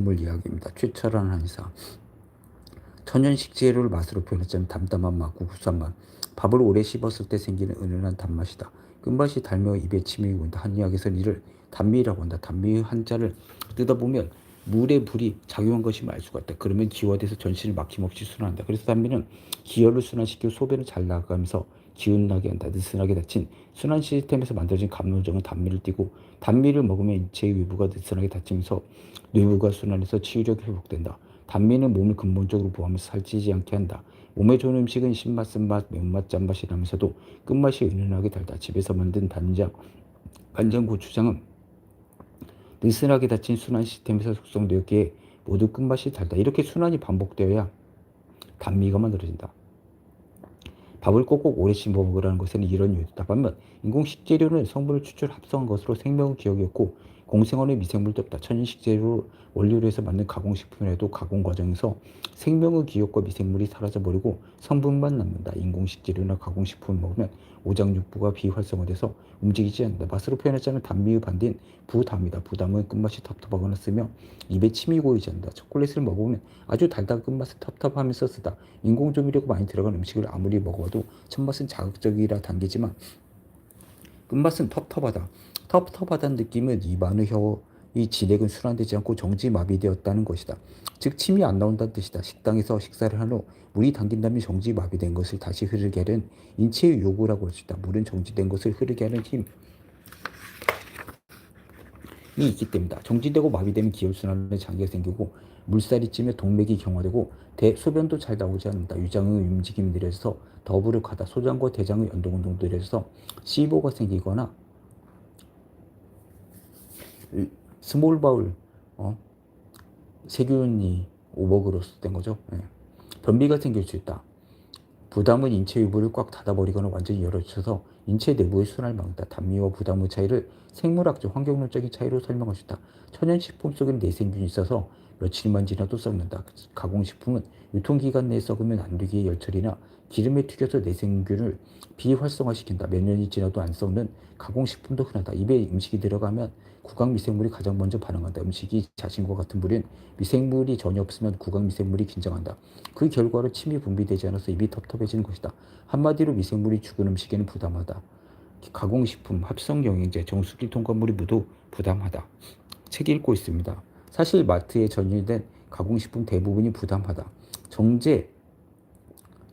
물 이야기입니다. 최철한 한의사. 천연식 재료를 맛으로 표현했자면 담담한 맛, 구수한 맛. 밥을 오래 씹었을 때 생기는 은은한 단맛이다. 끝맛이 달며 입에 침이 온다. 한의학에서는 이를 단미라고 한다. 단미의 한자를 뜯어보면 물에 불이 작용한 것임을 알 수가 있다. 그러면 기화돼서 전신을 막힘없이 순환한다. 그래서 단미는 기혈을 순환시키고 소변을 잘 나가면서 기운나게 한다. 느슨하게 닫힌 순환 시스템에서 만들어진 감로정은 단미를 띠고 단미를 먹으면 인체의 외부가 느슨하게 닫히면서 뇌부가 순환해서 치유력이 회복된다. 단미는 몸을 근본적으로 보호하면서 살찌지 않게 한다. 몸에 좋은 음식은 신맛, 쓴맛, 매운맛, 짠맛이 나면서도 끝맛이 은은하게 달다. 집에서 만든 단장, 간장, 고추장은 느슨하게 닫힌 순환 시스템에서 숙성되었기에 모두 끝맛이 달다. 이렇게 순환이 반복되어야 단미가 만들어진다. 밥을 꼭꼭 오래 씹어 먹으라는 것에는 이런 이유다. 반면 인공 식재료는 성분을 추출 합성한 것으로 생명은 기억이었고 공생원의 미생물도 없다. 천연 식 재료 원료로 해서 만든 가공식품에도 가공 과정에서 생명의 기억과 미생물이 사라져버리고 성분만 남는다. 인공 식 재료나 가공식품을 먹으면 오장육부가 비활성화돼서 움직이지 않는다. 맛으로 표현했자면 단미의 반대인 부담이다. 부담은 끝맛이 텁텁하거나 쓰며 입에 침이 고이지 않는다. 초콜릿을 먹으면 아주 달달한 끝맛을 텁텁하면서 쓰다. 인공 조미료가 많이 들어간 음식을 아무리 먹어도 첫맛은 자극적이라 당기지만 끝맛은 텁텁하다. 텁텁하다는 느낌은 입 안의 혀의 진액은 순환되지 않고 정지 마비되었다는 것이다. 즉 침이 안 나온다는 뜻이다. 식당에서 식사를 한 후 물이 당긴 다음에 정지 마비된 것을 다시 흐르게 하는 인체의 요구라고 할 수 있다. 물은 정지된 것을 흐르게 하는 힘. 이 있기 때문이다. 정지되고 마비되면 기혈순환에 장애가 생기고 물살이 찌며 동맥이 경화되고 대 소변도 잘 나오지 않는다. 유장의 움직임이 느려져서 더부룩하다. 소장과 대장의 연동운동도 느려져서 시보가 생기거나 스몰 바울 어? 세균이 오버그로스 된 거죠. 예. 변비가 생길 수 있다. 부담은 인체 유부를 꽉 닫아버리거나 완전히 열어줘서 인체 내부의 순환을 막는다. 단미와 부담의 차이를 생물학적, 환경론적인 차이로 설명할 수 있다. 천연식품 속에는 내생균이 있어서 며칠만 지나도 썩는다. 가공식품은 유통기간 내에 썩으면 안 되기에 열처리나 기름에 튀겨서 내생균을 비활성화시킨다. 몇 년이 지나도 안 썩는 가공식품도 흔하다. 입에 음식이 들어가면 구강 미생물이 가장 먼저 반응한다. 음식이 자신과 같은 물엔 미생물이 전혀 없으면 구강 미생물이 긴장한다. 그 결과로 침이 분비되지 않아서 입이 텁텁해지는 것이다. 한마디로 미생물이 죽은 음식에는 부담하다. 가공식품, 합성 영양제, 정수기 통과물이 모두 부담하다. 책 읽고 있습니다. 사실 마트에 전일된 가공식품 대부분이 부담하다. 정제,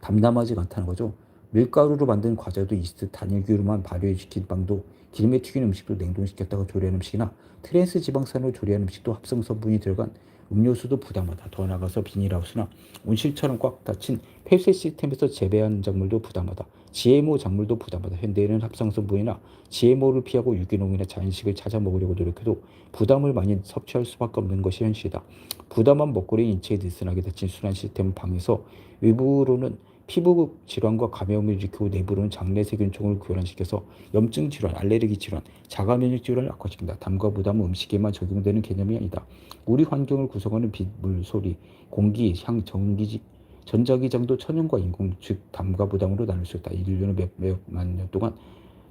담담하지 않다는 거죠. 밀가루로 만든 과자도 이스트, 단일규로만 발효시킨 빵도 기름에 튀긴 음식도 냉동시켰다가 조리한 음식이나 트랜스 지방산으로 조리한 음식도 합성 성분이 들어간 음료수도 부담하다. 더 나아가서 비닐하우스나 온실처럼 꽉 닫힌 폐쇄 시스템에서 재배한 작물도 부담하다. GMO 작물도 부담하다. 현대에는 합성 성분이나 GMO를 피하고 유기농이나 자연식을 찾아 먹으려고 노력해도 부담을 많이 섭취할 수밖에 없는 것이 현실이다. 부담한 먹거리 인체에 느슨하게 닫힌 순환 시스템을 방해해서 외부로는 피부 질환과 감염을 일으키고 내부로는 장내 세균총을 교란시켜서 염증 질환, 알레르기 질환, 자가 면역 질환을 악화시킨다. 담과 부담은 음식에만 적용되는 개념이 아니다. 우리 환경을 구성하는 빛, 물, 소리, 공기, 향, 전기, 전자기장도 천연과 인공, 즉 담과 부담으로 나눌 수 있다. 인류는 몇 몇 만 년 동안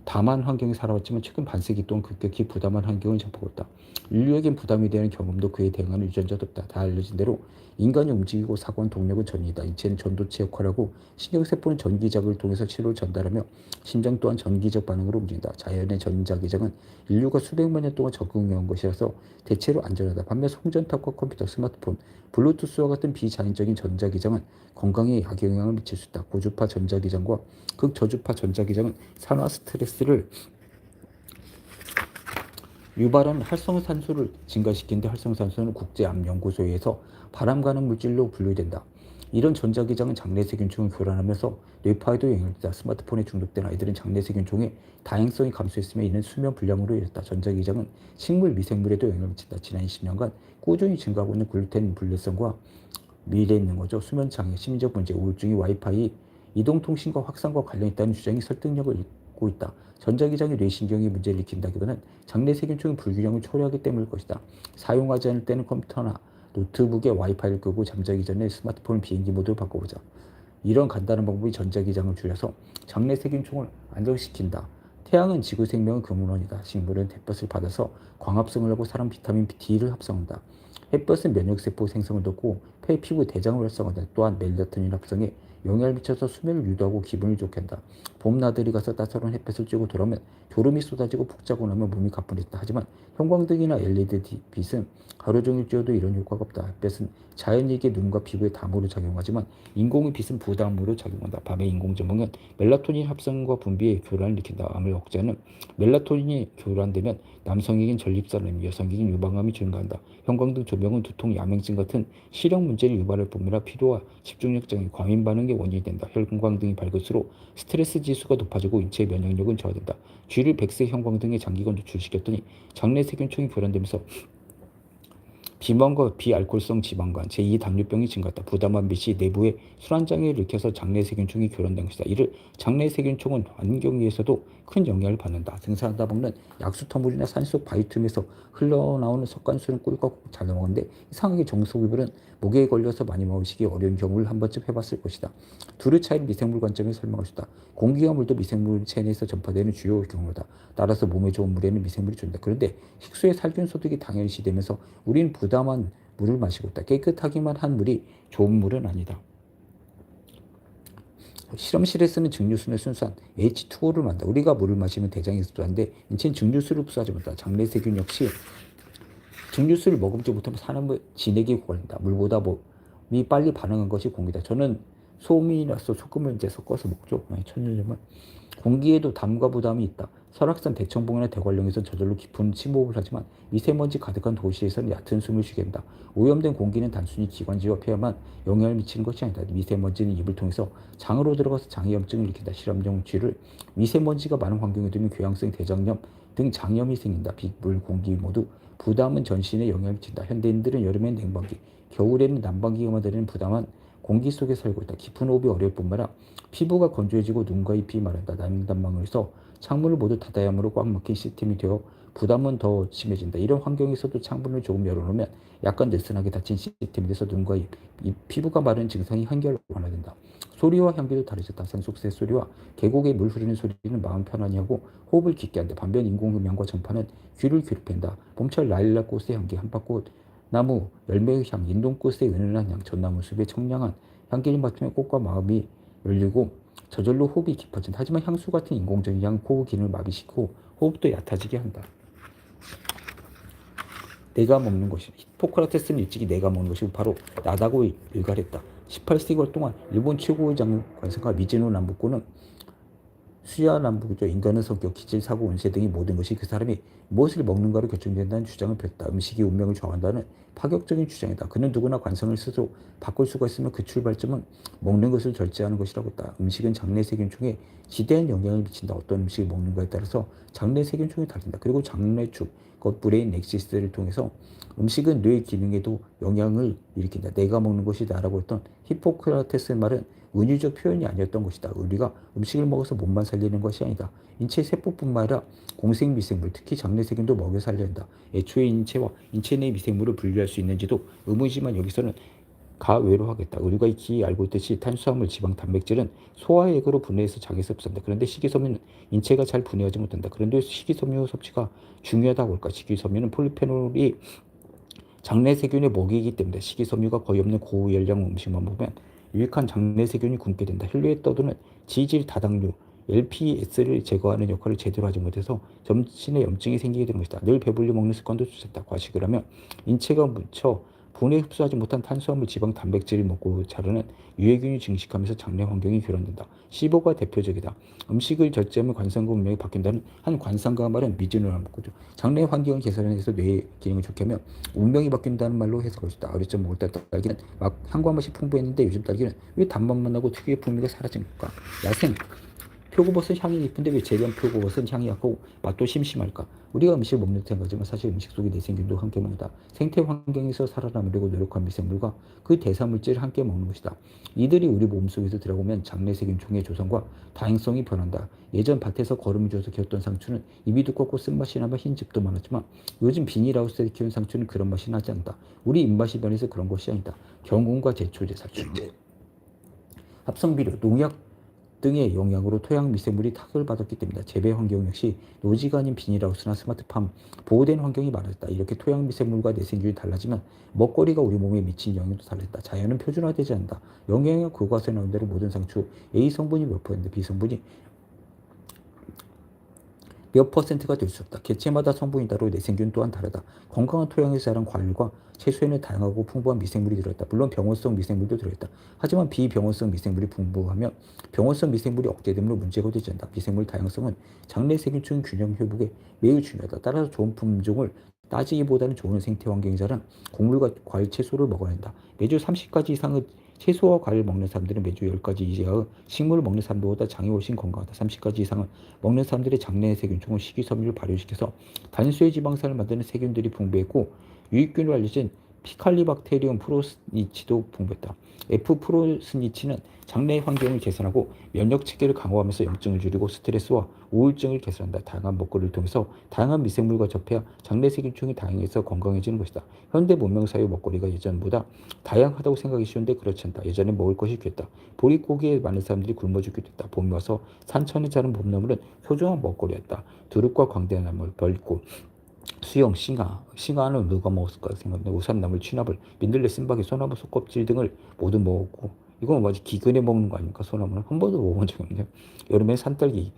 담한 환경에 살아왔지만 최근 반세기 동안 급격히 부담한 환경을 접하고 있다. 인류에겐 부담이 되는 경험도 그에 대응하는 유전자도 없다. 다 알려진 대로 인간이 움직이고 사고한 동력은 전이다. 인체는 전도체 역할하고 신경세포는 전기작을 통해서 치료를 전달하며 심장 또한 전기적 반응으로 움직인다. 자연의 전자기장은 인류가 수백만 년 동안 적응해온 것이라서 대체로 안전하다. 반면 송전탑과 컴퓨터, 스마트폰, 블루투스와 같은 비자연적인 전자기장은 건강에 악영향을 미칠 수 있다. 고주파 전자기장과 극저주파 전자기장은 산화 스트레스 를 유발한 활성산소를 증가시키는데 활성산소는 국제암연구소에서 바람 가는 물질로 분류된다. 이런 전자기장은 장내세균총을 교란하면서 뇌파에도 영향을 준다. 스마트폰에 중독된 아이들은 장내세균총의 다양성이 감소했으며 이는 수면 불량으로 이뤘다. 전자기장은 식물 미생물에도 영향을 미친다. 지난 20년간 꾸준히 증가하고 있는 글루텐 불내성과 미래에 있는 거죠. 수면 장애, 심리적 문제, 우울증이 와이파이, 이동통신과 확산과 관련 있다는 주장이 설득력을 잃고 있다. 전자기장이 뇌신경에 문제를 일으킨다기보다는 장내 세균총의 불균형을 초래하기 때문일 것이다. 사용하지 않을 때는 컴퓨터나 노트북에 와이파이를 끄고 잠자기 전에 스마트폰 비행기 모드로 바꿔보자. 이런 간단한 방법이 전자기장을 줄여서 장내 세균총을 안정시킨다. 태양은 지구 생명의 근원이다. 식물은 햇볕을 받아서 광합성을 하고 사람 비타민 D를 합성한다. 햇볕은 면역세포 생성을 돕고 폐 피부 대장을 활성화한다. 또한 멜라토닌 합성에 영향을 미쳐서 수면을 유도하고 기분을 좋게 한다. 봄 나들이 가서 따사로운 햇볕을 쬐고 돌아오면 졸음이 쏟아지고 푹 자고 나면 몸이 가뿐했다. 하지만 형광등이나 LED 빛은 하루 종일 쬐어도 이런 효과가 없다. 햇볕은 자연에게 눈과 피부에 담으로 작용하지만 인공의 빛은 부담으로 작용한다. 밤에 인공조명은 멜라토닌 합성과 분비에 교란을 일으킨다. 암을 억제하는 멜라토닌이 교란되면 남성에겐 전립선암, 여성에겐 유방암이 증가한다. 형광등 조명은 두통, 야맹증 같은 실형 문제를 유발할 뿐만 피로와 집중력 장애, 과민 반응의 원인이 된다. 형광등이 밝을수록 스트레스 지수 가 높아지고 인체의 면역력은 저하된다. 쥐를 백색 형광등에 장기간 노출시켰더니 장내 세균총이 교란되면서 비만과 비알코올성 지방간, 제2 당뇨병이 증가했다. 부담한 빛이 내부에 순환장애를 일으켜서 장내 세균총이 교란된 것이다. 이를 장내 세균총은 환경위에서도 큰 영향을 받는다. 등산하다 보면 약수터물이나 산속 바이툼에서 흘러나오는 석간수는 꿀꺽 잘 넘어가는데 이상하게 정수기물은 목에 걸려서 많이 마시기 어려운 경우를 한 번쯤 해봤을 것이다. 둘의 차이를 미생물 관점에 설명할 수 있다. 공기와 물도 미생물 체내에서 전파되는 주요 경로다. 따라서 몸에 좋은 물에는 미생물이 존재한다. 그런데 식수의 살균 소득이 당연시 되면서 우리는 부 담한 물을 마시고 있다. 깨끗하기만 한 물이 좋은 물은 아니다. 실험실에서는 증류수는 순수한 H2O를 만다. 우리가 물을 마시면 대장이 흡수하는데 인체는 증류수를 흡수하지 못한다. 장내세균 역시 증류수를 머금지 못하면 사람의 진액이 고갈린다. 물보다 몸이 빨리 반응한 것이 공기다. 저는 소음이라서 소금을 이제 섞어서 먹죠. 천일염은 공기에도 담과 부담이 있다. 설악산 대청봉이나 대관령에서 저절로 깊은 침호흡을 하지만 미세먼지 가득한 도시에서는 얕은 숨을 쉬게 된다. 오염된 공기는 단순히 기관지와 폐에만 영향을 미치는 것이 아니다. 미세먼지는 입을 통해서 장으로 들어가서 장염증을 일으킨다. 실험용 쥐를 미세먼지가 많은 환경에 두면 교양성 대장염 등 장염이 생긴다. 빛, 물, 공기 모두 부담은 전신에 영향을 미친다. 현대인들은 여름엔 냉방기, 겨울에는 난방기가 만드는 부담한 공기 속에 살고 있다. 깊은 호흡이 어려울 뿐만 아니라 피부가 건조해지고 눈과 잎이 마른다. 난방망에서 창문을 모두 닫아야 하므로 꽉 막힌 시스템이 되어 부담은 더 심해진다. 이런 환경에서도 창문을 조금 열어놓으면 약간 느슨하게 닫힌 시스템이 돼서 눈과 입, 이 피부가 마른 증상이 한결 완화된다. 소리와 향기도 다르졌다. 산속새 소리와 계곡에 물 흐르는 소리는 마음 편안히 하고 호흡을 깊게 한다. 반면 인공음향과 전파는 귀를 괴롭힌다. 봄철 라일락 꽃의 향기, 한밭꽃 나무, 열매의 향, 인동꽃의 은은한 향, 전나무 숲의 청량한 향기를 맡으면 꽃과 마음이 열리고 저절로 호흡이 깊어진다. 하지만 향수 같은 인공적인 향, 호흡 기능을 마비시키고 호흡도 얕아지게 한다. 내가 먹는 것이 히포크라테스는 일찍이 내가 먹는 것이 바로 나다고 일갈했다. 18세기 동안 일본 최고의 장관성과 미즈노 남북고는 수야 남북이죠. 인간의 성격, 기질, 사고, 운세 등의 모든 것이 그 사람이 무엇을 먹는가로 결정된다는 주장을 폈다. 음식이 운명을 정한다는 파격적인 주장이다. 그는 누구나 관성을 스스로 바꿀 수가 있으면 그 출발점은 먹는 것을 절제하는 것이라고 했다. 음식은 장내 세균총에 지대한 영향을 미친다. 어떤 음식을 먹는가에 따라서 장내 세균총이 달린다. 그리고 장내축, 겉브레인 넥시스를 통해서 음식은 뇌 기능에도 영향을 일으킨다. 내가 먹는 것이 나라고 했던 히포크라테스의 말은 은유적 표현이 아니었던 것이다. 우리가 음식을 먹어서 몸만 살리는 것이 아니다. 인체 세포뿐만 아니라 공생 미생물, 특히 장내 세균도 먹여 살려야 한다. 애초에 인체와 인체 내 미생물을 분리할 수 있는지도 의문이지만 여기서는 가외로 하겠다. 우리가 익히 알고 있듯이 탄수화물, 지방, 단백질은 소화액으로 분해해서 장에서 흡수한다. 그런데 식이섬유는 인체가 잘 분해하지 못한다. 그런데 식이섬유 섭취가 중요하다고 할까? 식이섬유는 폴리페놀이 장내 세균의 먹이이기 때문에 식이섬유가 거의 없는 고열량 음식만 먹으면 유익한 장내 세균이 굶게 된다. 혈류에 떠도는 지질 다당류, LPS를 제거하는 역할을 제대로 하지 못해서 점진의 염증이 생기게 되는 것이다. 늘 배불리 먹는 습관도 주셨다. 과식을 하면 인체가 묻혀 분해 흡수하지 못한 탄수화물, 지방, 단백질을 먹고 자르는 유해균이 증식하면서 장내 환경이 교란된다. 15가 대표적이다. 음식을 절제하면 관상과 운명이 바뀐다는 한 관상가 말은 미진을 먹고죠. 장내 환경을 개선해서 뇌의 기능을 좋게 하면 운명이 바뀐다는 말로 해석할 수 있다. 어릴 적 먹을 때 딸기는 막 향과 맛이 풍부했는데 요즘 딸기는 왜 단맛만 나고 특유의 풍미가 사라진 걸까? 야생 표고버섯 향이 이쁜데 왜 재련 표고버섯 향이 약하고 맛도 심심할까? 우리가 음식을 먹는 생각하지만 사실 음식 속에 내생균도 함께 먹는다. 생태 환경에서 살아남으려고 노력한 미생물과 그 대사물질을 함께 먹는 것이다. 이들이 우리 몸속에서 들어오면 장내세균총의 조성과 다행성이 변한다. 예전 밭에서 거름을 줘서 키웠던 상추는 입이 두껍고 쓴맛이 나며 흰즙도 많았지만 요즘 비닐하우스에 키운 상추는 그런 맛이 나지 않다. 우리 입맛이 변해서 그런 것이 아니다. 경운과 제초제 살충제 합성비료, 농약 등의 영향으로 토양 미생물이 타격을 받았기 때문이다. 재배 환경 역시 노지가 아닌 비닐하우스나 스마트팜, 보호된 환경이 많았다. 이렇게 토양 미생물과 내생균이 달라지면 먹거리가 우리 몸에 미친 영향도 달랐다. 자연은 표준화되지 않는다. 영양학 교과서에 나온 대로 모든 상추 A 성분이 몇 퍼센트, B 성분이 몇 퍼센트가 될 수 없다. 개체마다 성분이 다르고 내생균 또한 다르다. 건강한 토양에서 자란 과일과 채소에는 다양하고 풍부한 미생물이 들어있다. 물론 병원성 미생물도 들어있다. 하지만 비병원성 미생물이 풍부하면 병원성 미생물이 억제됨으로 문제가 되지 않는다. 미생물 다양성은 장내 세균층 균형 회복에 매우 중요하다. 따라서 좋은 품종을 따지기보다는 좋은 생태 환경이 자란 곡물과 과일, 채소를 먹어야 한다. 매주 30가지 이상의 채소와 과일 먹는 사람들은 매주 10가지 이상의 식물을 먹는 사람들보다 장이 훨씬 건강하다. 30가지 이상을 먹는 사람들의 장내 세균총은 식이섬유를 발효시켜서 단수의 지방산을 만드는 세균들이 풍부했고 유익균으로 알려진 피칼리박테리움 프로스니치도 풍부했다. F 프로스니치는 장내 환경을 개선하고 면역 체계를 강화하면서 염증을 줄이고 스트레스와 우울증을 개선한다. 다양한 먹거리를 통해서 다양한 미생물과 접해야 장내 세균총이 다양해서 건강해지는 것이다. 현대 문명 사회 먹거리가 예전보다 다양하다고 생각이 쉬운데 그렇지 않다. 예전에 먹을 것이 귀했다. 보릿고기에 많은 사람들이 굶어 죽기도 했다. 봄이 와서 산천에 자른 봄나물은 소중한 먹거리였다. 두릅과 광대나물, 벌꽃, 수영, 싱아, 싱아는 누가 먹었을까 생각해 우산나물, 취나물, 민들레, 쓴바귀, 소나무, 속껍질 등을 모두 먹었고 이건 뭐지 기근에 먹는 거 아닙니까 소나무는 한 번도 먹어본 적이 없네요. 여름엔 산딸기,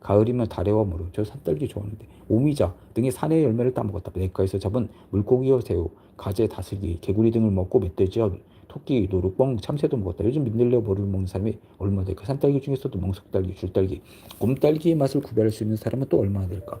가을이면 다래와 무르, 저 산딸기 좋아하는데 오미자 등의 산의 열매를 따먹었다. 내과에서 잡은 물고기와 새우, 가재, 다슬기, 개구리 등을 먹고 멧돼지와 토끼, 노루뻥, 참새도 먹었다. 요즘 민들레 모를 먹는 사람이 얼마나 될까? 산딸기 중에서도 멍석딸기, 줄딸기, 곰딸기의 맛을 구별할 수 있는 사람은 또 얼마나 될까?